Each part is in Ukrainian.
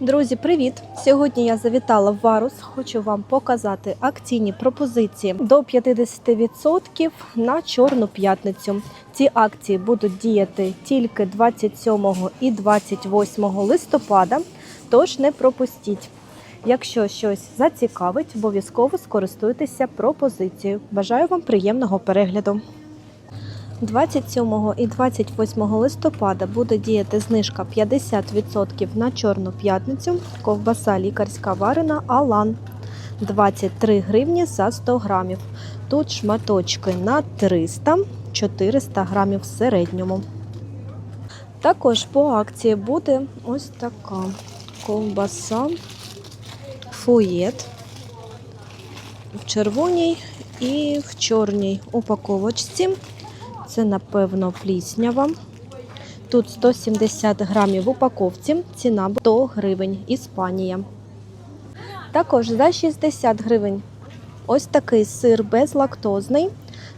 Друзі, привіт! Сьогодні я завітала в Варус. Хочу вам показати акційні пропозиції до 50% на Чорну п'ятницю. Ці акції будуть діяти тільки 27 і 28 листопада, тож не пропустіть. Якщо щось зацікавить, обов'язково скористуйтеся пропозицією. Бажаю вам приємного перегляду. 27 і 28 листопада буде діяти знижка 50% на Чорну п'ятницю. Ковбаса лікарська варена Алан 23 гривні за 100 грамів. Тут шматочки на 300-400 грамів в середньому. Також по акції буде ось така ковбаса фуєт в червоній і в чорній упаковочці. Це, напевно, пліснява. Тут 170 грамів в упаковці, ціна 100 гривень, Іспанія. Також за 60 гривень ось такий сир безлактозний,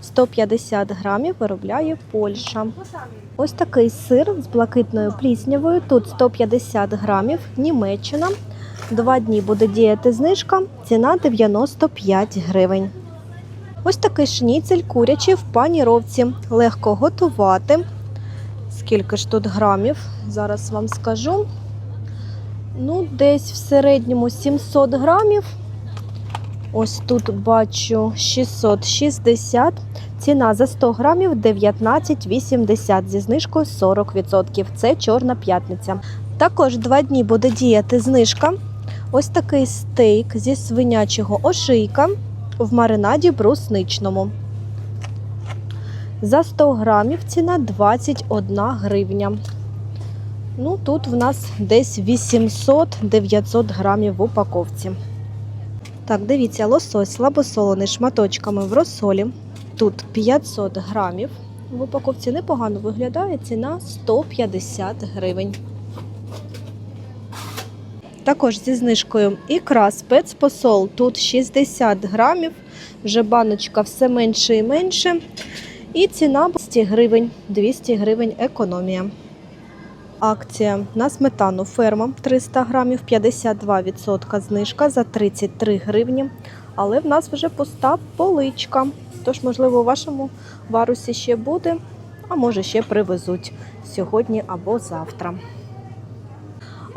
150 грамів виробляє Польща. Ось такий сир з блакитною пліснявою, тут 150 грамів, Німеччина. Два дні буде діяти знижка, ціна 95 гривень. Ось такий шніцель курячий в паніровці. Легко готувати. Скільки ж тут грамів? Зараз вам скажу. Ну, десь в середньому 700 грамів. Ось тут бачу 660. Ціна за 100 грамів 19,80 зі знижкою 40%. Це чорна п'ятниця. Також два дні буде діяти знижка. Ось такий стейк зі свинячого ошийка в маринаді брусничному. За 100 грамів ціна 21 гривня. Ну, тут в нас десь 800-900 грамів в упаковці. Так, дивіться, лосось слабосолений шматочками в розсолі. Тут 500 грамів. В упаковці непогано виглядає ціна 150 гривень. Також зі знижкою ікра спецпосол. Тут 60 грамів, вже баночка все менше і менше. І ціна 200 гривень, 200 гривень економія. Акція на сметану ферма 300 грамів, 52% знижка за 33 гривні. Але в нас вже пуста поличка. Тож, можливо, у вашому варусі ще буде, а може ще привезуть сьогодні або завтра.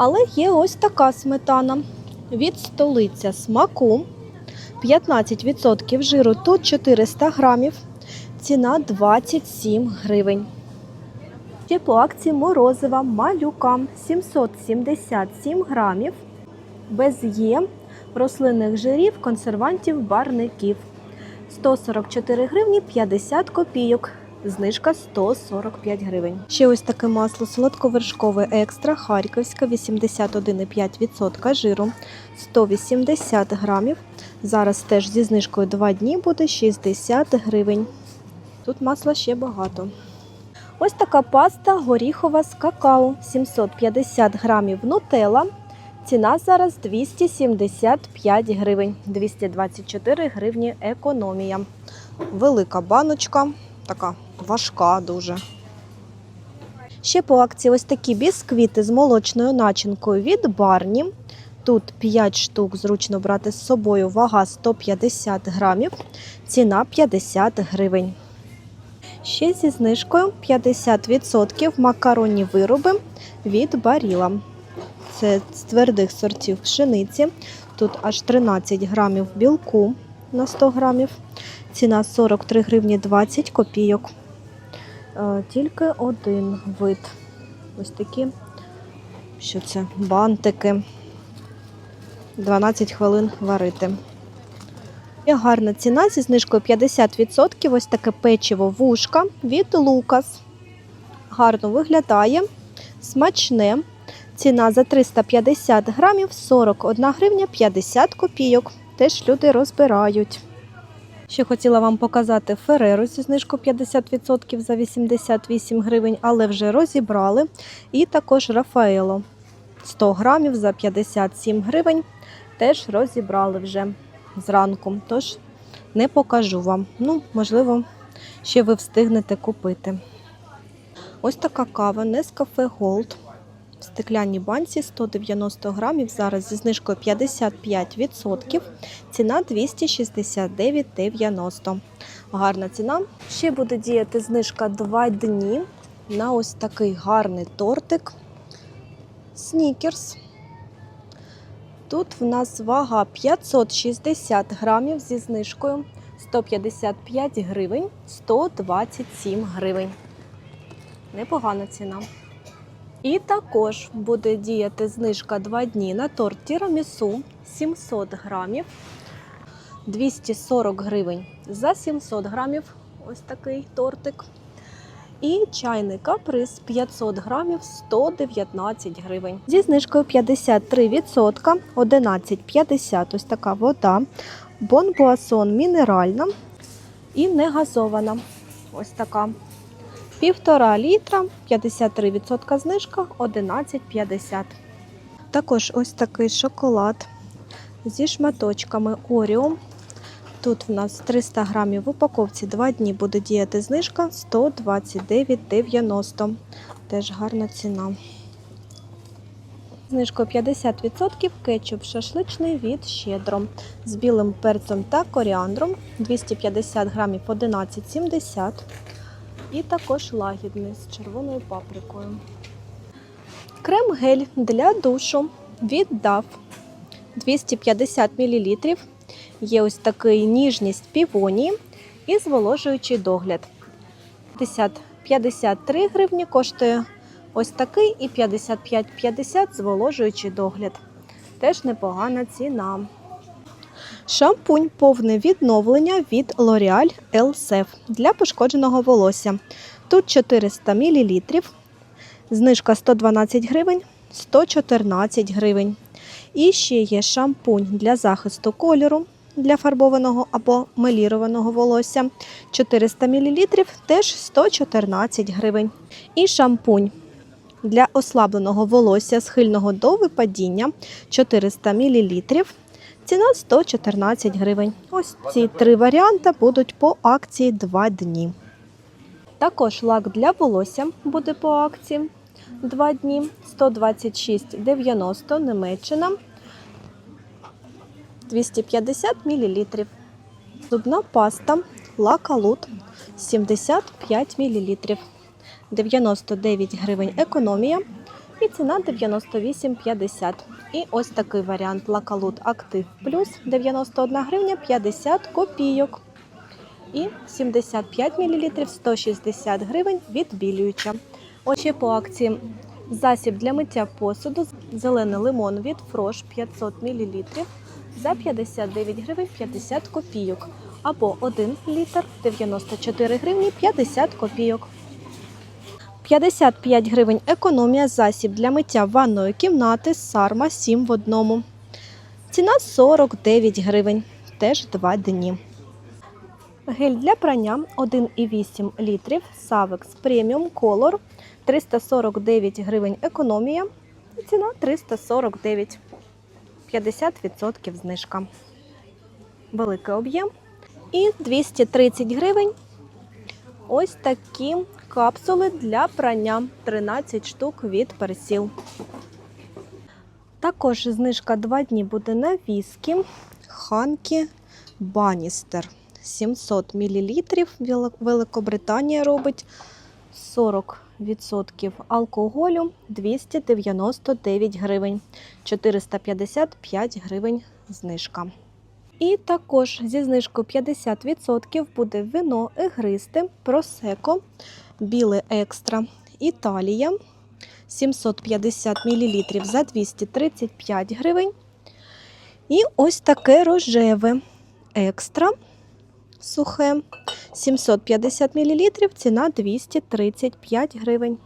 Але є ось така сметана від столиця смаку. 15% жиру, тут 400 грамів, ціна 27 гривень. Ще по акції морозива малюка 777 грамів, без є рослинних жирів, консервантів, барників. 144 гривні 50 копійок. Знижка 145 гривень. Ще ось таке масло солодковершкове екстра Харківське 81,5% жиру 180 грамів. Зараз теж зі знижкою 2 дні буде 60 гривень. Тут масла ще багато. Ось така паста горіхова з какао 750 грамів нутелла. Ціна зараз 275 гривень, 224 гривні економія. Велика баночка, така важка дуже. Ще по акції ось такі бісквіти з молочною начинкою від Барні. Тут 5 штук зручно брати з собою, вага 150 грамів, ціна 50 гривень. Ще зі знижкою 50% макаронні вироби від Баріла. Це з твердих сортів пшениці. Тут аж 13 грамів білку на 100 грамів. Ціна 43 гривні 20 копійок. Е, Тільки один вид. Ось такі, що це, бантики. 12 хвилин варити. Є гарна ціна зі знижкою 50%. Ось таке печиво вушка від Лукас. Гарно виглядає, смачне. Ціна за 350 грамів 41 гривня 50 копійок. Теж люди розбирають. Ще хотіла вам показати Фереру зі знижкою 50% за 88 гривень, але вже розібрали. І також Рафаело 100 грамів за 57 гривень. Теж розібрали вже зранку. Тож не покажу вам. Ну, можливо, ще ви встигнете купити. Ось така кава Nescafe Gold в стеклянній банці 190 грамів. Зараз зі знижкою 55%. Ціна 269,90. Гарна ціна. Ще буде діяти знижка 2 дні на ось такий гарний тортик. Снікерс. Тут в нас вага 560 грамів зі знижкою 155 гривень, 127 гривень. Непогана ціна. І також буде діяти знижка 2 дні на торт тірамісу 700 грамів, 240 гривень за 700 грамів. Ось такий тортик. І чайний каприз 500 грамів 119 гривень. Зі знижкою 53%, 11,50 ось така вода. Бонбуасон мінеральна і не газована. Ось така. Півтора літра, 53% знижка, 11,50. Також ось такий шоколад зі шматочками Оріо. Тут в нас 300 грамів в упаковці. Два дні буде діяти знижка 129,90. Теж гарна ціна. Знижкою 50% кетчуп шашличний від щедро з білим перцем та коріандром 250 грамів 11,70 і також лагідний з червоною паприкою. Крем-гель для душу від DAF 250 мл. Є ось такий ніжність півонії і зволожуючий догляд. 50 53 гривні коштує ось такий і 55,50 зволожуючий догляд. Теж непогана ціна. Шампунь повне відновлення від L'Oreal Elsef для пошкодженого волосся. Тут 400 мл. Знижка 112 гривень, 114 гривень. І ще є шампунь для захисту кольору для фарбованого або мелірованого волосся 400 мл, теж 114 гривень. І шампунь для ослабленого волосся, схильного до випадіння 400 мл. Ціна 114 гривень. Ось ці три варіанти будуть по акції 2 дні. Також лак для волосся буде по акції 2 дні 126,90 Німеччина 250 мл. Зубна паста Лакалут 75 мл. 99 гривень економія і ціна 98,50. І ось такий варіант Лакалут Актив Плюс 91 гривня 50 копійок. І 75 мл 160 гривень відбілююча. Ще по акції засіб для миття посуду зелений лимон від Фрош 500 мл за 59 гривень 50 копійок. Або 1 літр 94 гривні 50 копійок. 55 гривень економія засіб для миття ванної кімнати Сарма 7 в одному. Ціна 49 гривень. Теж 2 дні. Гель для прання 1,8 літрів Savex Premium Color 349 гривень економія. Ціна 349. 50% знижка. Великий об'єм. І 230 гривень. Ось такі капсули для прання 13 штук від персіл. Також знижка 2 дні буде на віскі Ханкі Баністер 700 мл. Великобританія робить 40% алкоголю 299 гривень, 455 гривень знижка. І також зі знижкою 50% буде вино ігристе Просеко Біле Екстра. Італія. 750 мл за 235 гривень. І ось таке рожеве екстра. Сухе. 750 мл, ціна 235 гривень.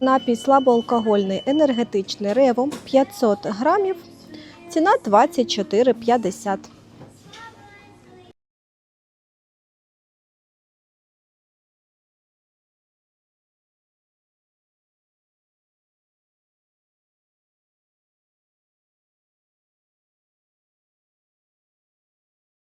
Напій слабоалкогольний енергетичний рево 500 грамів, ціна 24,50